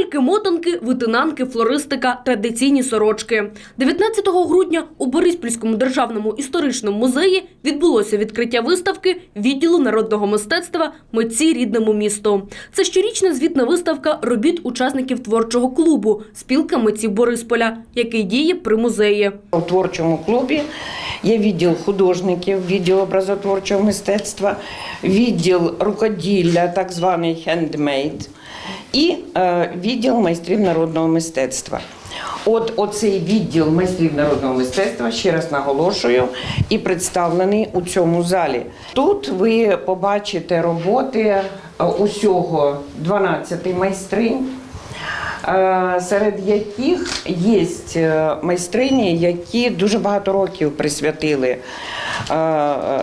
Ляльки-мотанки, витинанки, флористика, традиційні сорочки. 19 грудня у Бориспільському державному історичному музеї відбулося відкриття виставки відділу народного мистецтва «Митці рідному місту». Це щорічна звітна виставка робіт учасників творчого клубу «Спілка митців Борисполя», який діє при музеї. У творчому клубі є відділ художників, відділ образотворчого мистецтва, відділ рукоділля, так званий хендмейд, і е, відділ майстрів народного мистецтва. От оцей відділ майстрів народного мистецтва, ще раз наголошую, і представлений у цьому залі. Тут ви побачите роботи е, усього 12 майстринь. Е, серед яких є е, майстрині, які дуже багато років присвятили е,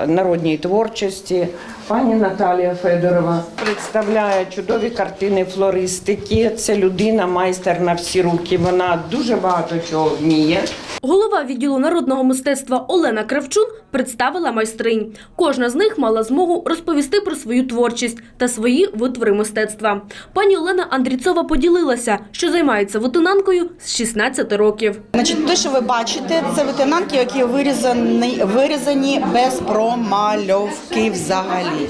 народній творчості. Пані Наталія Федорова представляє чудові картини флористики. Це людина, майстер на всі руки. Вона дуже багато чого вміє. Голова відділу народного мистецтва Олена Кравчун представила майстринь. Кожна з них мала змогу розповісти про свою творчість та свої витвори мистецтва. Пані Олена Андрійцова поділилася, що займається витинанкою з 16 років. Значить, те, що ви бачите, це ветенанки, які вирізані, вирізані без промальовки взагалі.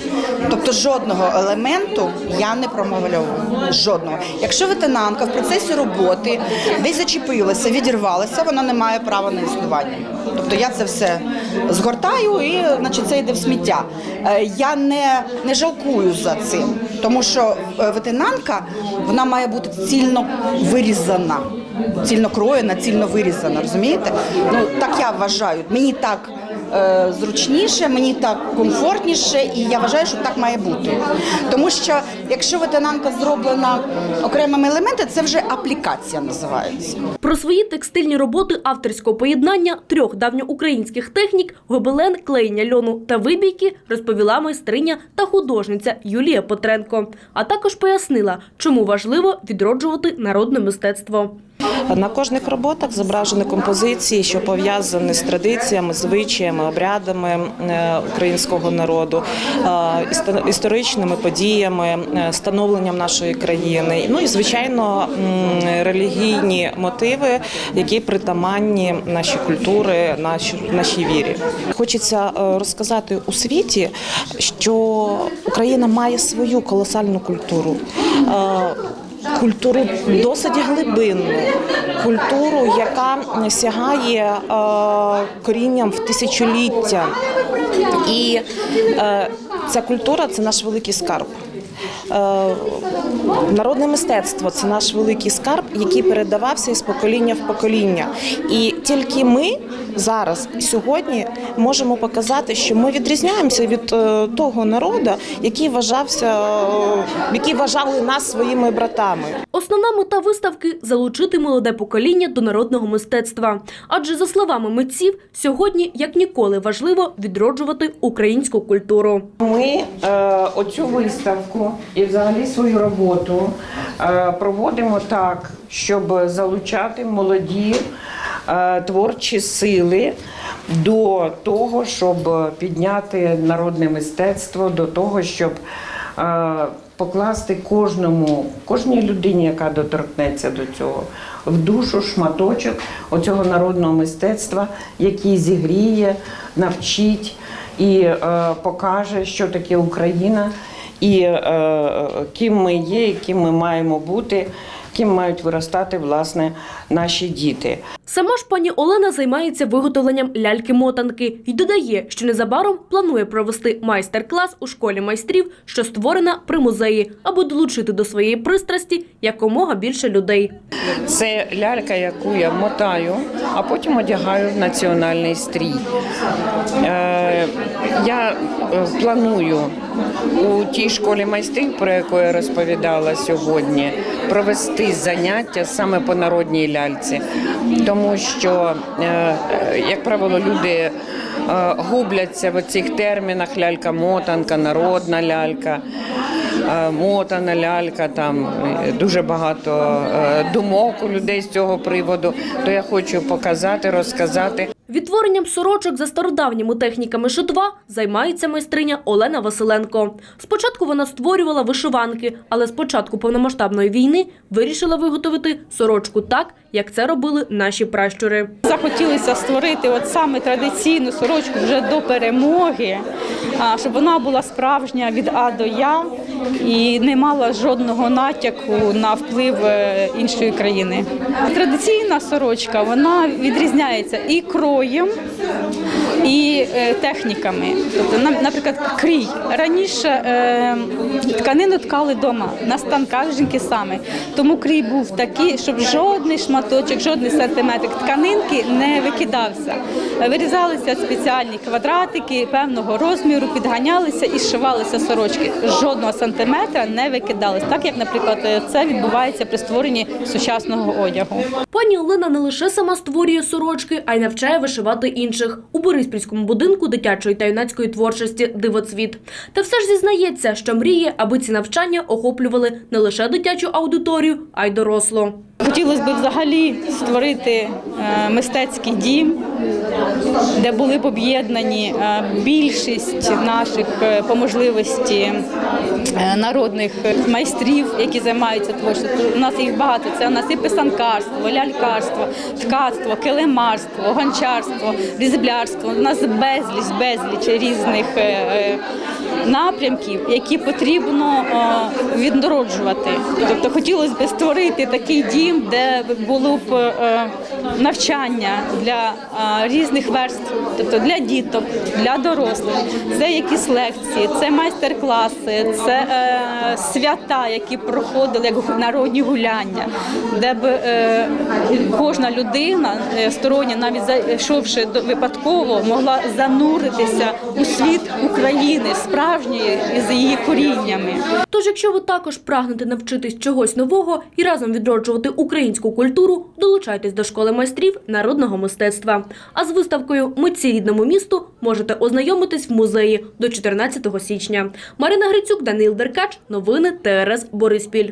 Тобто жодного елементу я не промальовую. Жодного. Якщо ветенанка в процесі роботи десь зачепилася, відірвалася, вона не має права на існування. Тобто я це все згортаю і значить, це йде в сміття. Е, Я не, не жалкую за цим, тому що е, ветенанка вона має бути цільно вирізана. Цільно кроєна, цільно вирізана, розумієте? Ну так я вважаю. Мені так зручніше, мені так комфортніше, і я вважаю, що так має бути. Тому що якщо ветенанка зроблена окремими елементами, це вже аплікація називається. Про свої текстильні роботи авторського поєднання трьох давньоукраїнських технік гобелен, клеєння льону та вибійки розповіла майстриня та художниця Юлія Петренко. А також пояснила, чому важливо відроджувати народне мистецтво. На кожних роботах зображені композиції, що пов'язані з традиціями, звичаями, обрядами е, українського народу, е, історичними подіями, е, становленням нашої країни. Ну і звичайно релігійні мотиви, які притаманні нашій культури, нашій, вірі. Хочеться розказати у світі, що Україна має свою колосальну культуру. Культуру досить глибинну, культуру, яка сягає е, корінням в тисячоліття. І е, ця культура це наш великий скарб. Е, Народне мистецтво це наш великий скарб, який передавався із покоління в покоління. І тільки ми зараз, сьогодні, можемо показати, що ми відрізняємося від е, того народу, який вважався, е, який вважали нас своїми братами. Основна мета виставки залучити молоде покоління до народного мистецтва. Адже, за словами митців, сьогодні як ніколи важливо відроджувати українську культуру. Ми е, оцю виставку і взагалі свою роботу е, проводимо так, щоб залучати молоді творчі сили до того, щоб підняти народне мистецтво, до того, щоб е, покласти кожному, кожній людині, яка доторкнеться до цього, в душу шматочок оцього народного мистецтва, який зігріє, навчить і е, покаже, що таке Україна, і е, ким ми є, і ким ми маємо бути, ким мають виростати власне наші діти. Сама ж пані Олена займається виготовленням ляльки-мотанки і додає, що незабаром планує провести майстер-клас у школі майстрів, що створена при музеї, аби долучити до своєї пристрасті якомога більше людей. Це лялька, яку я мотаю, а потім одягаю в національний стрій. Е, я е, планую у тій школі майстрів, про яку я розповідала сьогодні, провести заняття саме по народній ляльці, тому що, е, е, як правило, люди е, губляться в цих термінах лялька-мотанка, народна лялька. Мотана лялька, там дуже багато думок у людей з цього приводу. То я хочу показати, розказати. Відтворенням сорочок за стародавніми техніками шитва займається майстриня Олена Василенко. Спочатку вона створювала вишиванки, але з початку повномасштабної війни вирішила виготовити сорочку так, як це робили наші пращури. Захотілося створити от саме традиційну сорочку вже до перемоги, щоб вона була справжня від А до Я і не мала жодного натяку на вплив е, іншої країни. Традиційна сорочка вона відрізняється і кроєм, і е, техніками. Тобто, наприклад, крій. Раніше е, тканину ткали вдома на станках жінки саме. Тому крій був такий, щоб жодний шматочок, жодний сантиметр тканинки не викидався. Вирізалися спеціальні квадратики певного розміру, підганялися і зшивалися сорочки. Жодного сантиметра не викидалось, так як, наприклад, е, це відбувається при створенні сучасного одягу. Пані Олена не лише сама створює сорочки, а й навчає вишивати інших у Бориспільському будинку дитячої та юнацької творчості Дивоцвіт. Та все ж зізнається, що мріє, аби ці навчання охоплювали не лише дитячу аудиторію, а й дорослу. Хотілося б взагалі створити е, мистецький дім, де були б об'єднані е, більшість наших е, по можливості народних майстрів, які займаються творчістю. У нас їх багато. Це у нас і писанкарство, лялькарство, ткацтво, килимарство, гончарство, різблярство. У нас безліч, безліч різних напрямків, які потрібно е, відроджувати. Тобто хотілося б створити такий дім, де було б е, навчання для різних верств, тобто для діток, для дорослих. Це якісь лекції, це майстер-класи, це е, свята, які проходили як народні гуляння, де б е, кожна людина е, стороння, навіть зайшовши випадково, могла зануритися у світ України справжньої з її коріннями. Тож, якщо ви також прагнете навчитись чогось нового і разом відроджувати українську культуру, долучайтесь до школи майстрів народного мистецтва. А з виставкою Митці рідному місту можете ознайомитись в музеї до 14 січня. Марина Грицюк, Данил Деркач. Новини ТРС Бориспіль.